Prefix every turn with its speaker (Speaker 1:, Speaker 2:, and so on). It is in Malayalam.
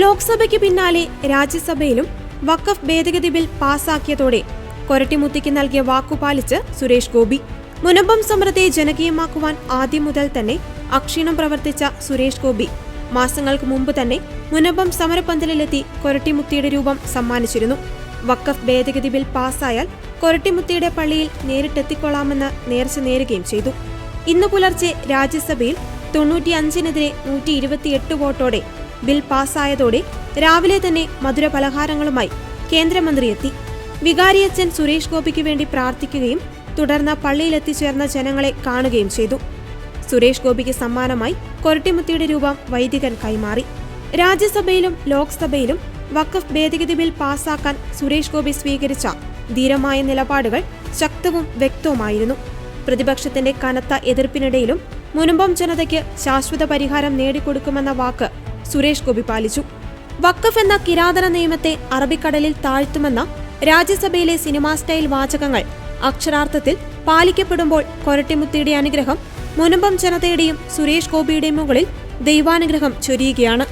Speaker 1: ലോക്സഭയ്ക്ക് പിന്നാലെ രാജ്യസഭയിലും വഖഫ് ഭേദഗതി ബിൽ പാസാക്കിയതോടെ കൊരട്ടിമുത്തിക്ക് നൽകിയ വാക്കുപാലിച്ച് സുരേഷ് ഗോപി. മുനമ്പം സമരത്തെ ജനകീയമാക്കുവാൻ ആദ്യം മുതൽ തന്നെ അക്ഷീണം പ്രവർത്തിച്ച സുരേഷ് ഗോപി. മാസങ്ങൾക്ക് മുമ്പ് തന്നെ മുനമ്പം സമരപന്തലിലെത്തി കൊരട്ടിമുത്തിയുടെ രൂപം സമ്മാനിച്ചിരുന്നു. വഖഫ് ഭേദഗതി ബിൽ പാസ്സായാൽ കൊരട്ടിമുത്തിയുടെ പള്ളിയിൽ നേരിട്ടെത്തിക്കൊള്ളാമെന്ന് നേർച്ച നേരുകയും ചെയ്തു. ഇന്ന് പുലർച്ചെ രാജ്യസഭയിൽ തൊണ്ണൂറ്റിയഞ്ചിനെതിരെ നൂറ്റി ഇരുപത്തിയെട്ട് വോട്ടോടെ ബിൽ പാസ്സായതോടെ രാവിലെ തന്നെ മധുര പലഹാരങ്ങളുമായി കേന്ദ്രമന്ത്രി എത്തി വികാരിയച്ഛൻ സുരേഷ് ഗോപിക്ക് വേണ്ടി പ്രാർത്ഥിക്കുകയും തുടർന്ന് പള്ളിയിലെത്തിച്ചേർന്ന ജനങ്ങളെ കാണുകയും ചെയ്തു. സുരേഷ് ഗോപിക്ക് സമ്മാനമായി കൊരട്ടിമുത്തിയുടെ രൂപം വൈദികൻ കൈമാറി. രാജ്യസഭയിലും ലോക്സഭയിലും വഖഫ് ഭേദഗതി ബിൽ പാസാക്കാൻ സുരേഷ് ഗോപി സ്വീകരിച്ച ധീരമായ നിലപാടുകൾ ശക്തവും വ്യക്തവുമായിരുന്നു. പ്രതിപക്ഷത്തിന്റെ കനത്ത എതിർപ്പിനിടയിലും മുനുമ്പം ജനതയ്ക്ക് ശാശ്വത പരിഹാരം നേടിക്കൊടുക്കുമെന്ന വാക്ക് സുരേഷ് ഗോപി പാലിച്ചു. വക്കഫ് എന്ന കിരാതന നിയമത്തെ അറബിക്കടലിൽ താഴ്ത്തുമെന്ന രാജ്യസഭയിലെ സിനിമാ സ്റ്റൈൽ വാചകങ്ങൾ അക്ഷരാർത്ഥത്തിൽ പാലിക്കപ്പെടുമ്പോൾ കൊരട്ടിമുത്തിയുടെ അനുഗ്രഹം മുനമ്പം ജനതയുടെയും സുരേഷ് ഗോപിയുടെയും മുകളിൽ ദൈവാനുഗ്രഹം ചൊരിയുകയാണ്.